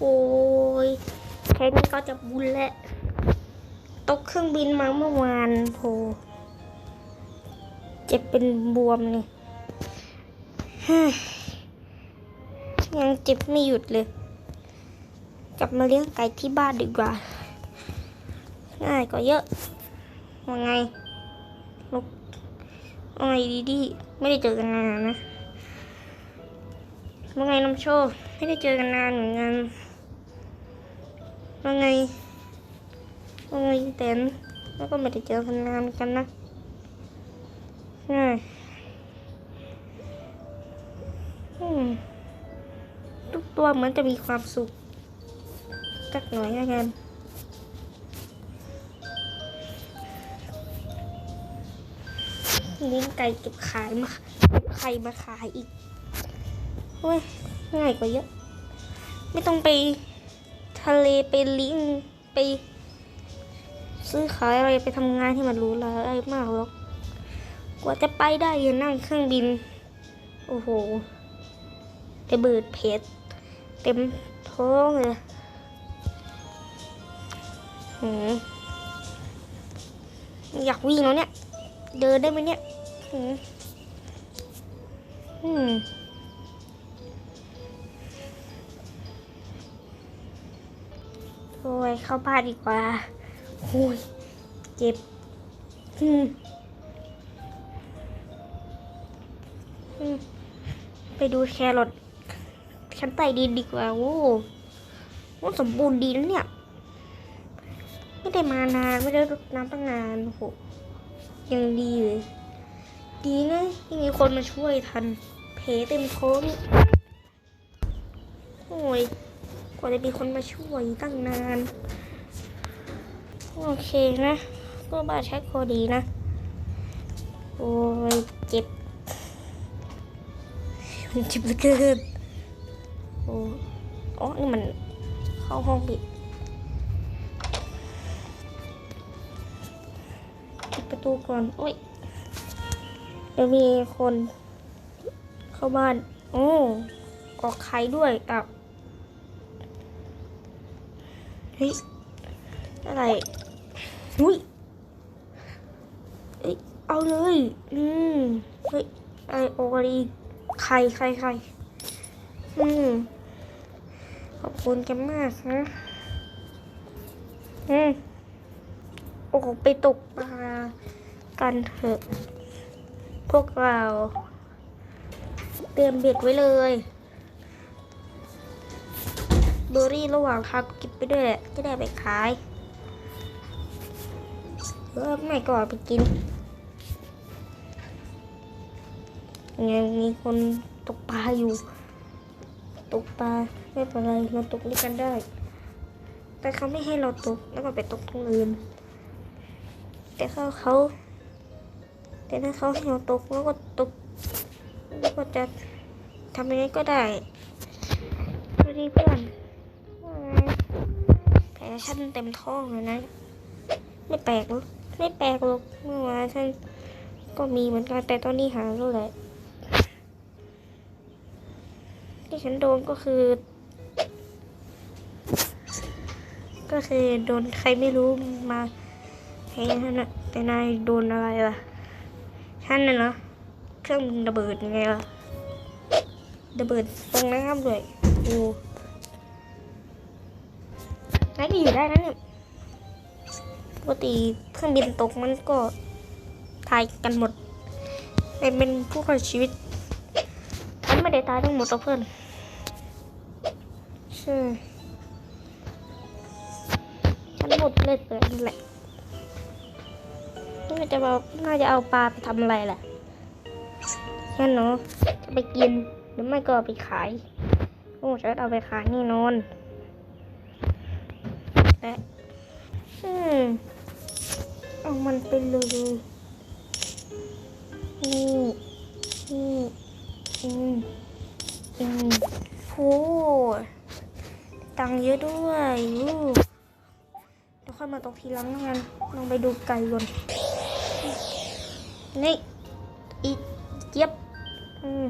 โอ้ยแค่นี้ก็จะบุญแล้วตกเครื่องบินมาเมื่อวานโหเจ็บเป็นบวมเลยยังเจ็บไม่หยุดเลย กลับมาเลี้ยงไก่ที่บ้านดีกว่า ง่ายกว่าเยอะว่าไงลูกว่าไงดีดีไม่ได้เจอกันนานนะว่าไงน้ำโชคไม่ได้เจอกันนานเหมือนกัน ว่าไงว่าไงเต้นแล้วก็ไม่ได้เจอกันนานกันนะง่ทุกตัวเหมือนจะมีความสุขสักหน่อยแล้วกันเลี้ยงไก่เก็บขายมาเก็บไข่มาขายอีกเฮ้ยง่ายกว่าเยอะ ไม่ต้องไป ทะเลไปลิงไป ซื้อขายอะไรไปทำงานที่มันรู้ละอะไรมากหรอกกว่าจะไปได้ยังนั่งเครื่องบิน โอ้โหไปเบิดเพชรเต็มท้องเลยหืมอยากวิ่งแล้วเนี่ย เดินได้ไหมเนี่ย อืมอืม โอ้ยเข้าบ้านดีกว่าโอ้ยเจ็บอืมไปดูแครอทชั้นใต้ดินดีกว่าโอ้โหสมบูรณ์ดีนะเนี่ย ไม่ได้มานาน ไม่ได้รดน้ำตั้งนานโอ้โหยังดีเลย ดีนะที่มีคนมาช่วยทัน เพเต็มท้องโอ้ย กว่าจะมีคนมาช่วยตั้งนาน โอเคนะ ก็บาดแช็คพอดีนะ โอ้ยเจ็บมันเจ็บเหลือเกินโอ้อ๋อนี่มันเข้าห้องปิดปิดประตูก่อน โอ้ยเดี๋ยวมีคนเข้าบ้าน โอ้ออกไข่ด้วยอะ เฮ้ย อะไรหุ้ยเอ้ย เอาเลย อืม เฮ้ยไอโอรีไข่ไข่ไข่อืม ขอบคุณแกมากนะ อืม โอ้ไปตกปลากันเถอะ พวกเรา เตรียมเบ็ดไว้เลย บอร์รี่ระหว่างทางเกิบไปด้วยจะได้ไปขายเออไม่ก็เอาไปกินยังมีคนตกปลาอยู่ ตกปลาไม่เป็นไรเราตกด้วยกันได้ แต่เขาไม่ให้เราตกแล้วก็ไปตกตรงอื่นแต่เขาเขาแต่ถ้าเขาให้เราตกแล้วก็ตกแล้วก็จะทำยังไงก็ได้สวัสดีเพื่อน แผลฉันเต็มท้องเลยนะ ไม่แปลกหรอกไม่แปลกหรอกเมื่อวานฉันก็มีเหมือนกันแต่ตอนนี้หายแล้วแหละที่ฉันโดนก็คือ ก็คือโดนใครไม่รู้มาแพ้ฉันะแต่นายโดนอะไรล่ะฉันน่ะเนาะเครื่องระเบิดยังไงล่ะระเบิดตรงน้ำด้วยโอ้ นายก็อยู่ได้นะเนี่ยปกติเครื่องบินตกมันก็ตายกันหมดเป็นเป็นผู้รอดชีวิตฉันไม่ได้ตายทั้งหมดหรอกเพื่อนใช่ฉันหมดเลยเปิดนั่แหละน่าจะเอาน่าจะเอาปลาไปทำอะไรแหละงั้นเนาะจะไปกินหรือไม่ก็ไปขายโอ้ฉันเอาไปขายนี่นอน และอืมเอามันไปเลยนี่นี่อืมอืมโอ้ตังเยอะด้วยอู้เดี๋ยวค่อยมาตกทีหลังแล้วกันลองไปดูไก่ก่อนนี่อีเจี๊ยบอืม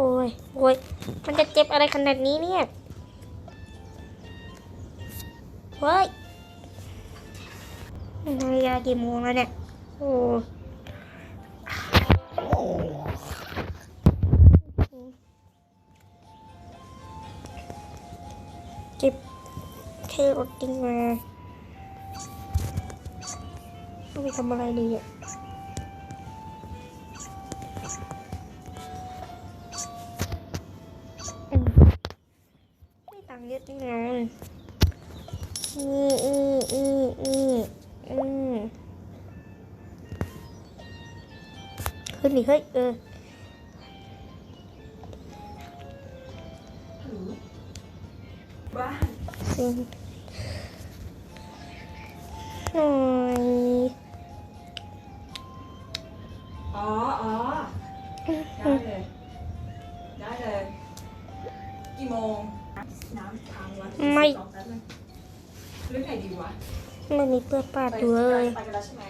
โอ้ยโอ้ยมันจะเจ็บอะไรขนาดนี้เนี่ยเฮ้ยนาฬิกากี่โมงแล้วเนี่ย โอ้เก็บแค่รถดิ้งมาต้องไปทำอะไรดีอะ ไม่ตังค์เยอะนี่ไงอื ไม่มีเปื้อนปาดไปอยู่เลยไปกันแล้วใช่ไหม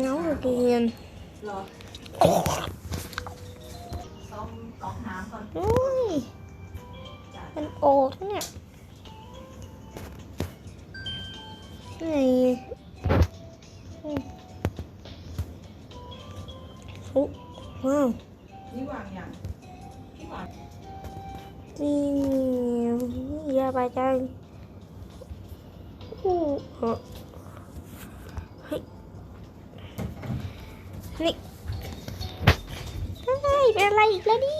เงาเรียนเหรอซ่อมก๊อกน้ำก่อนอุ้ยจ้ะมันโอกเนี่ยไงอืมอุ๊ยว้าวนี่วางยังพี่วางนี่ยาบายจังอู้เหอะเฮ้ย นี่เป็นอะไรอีกแล้วดิ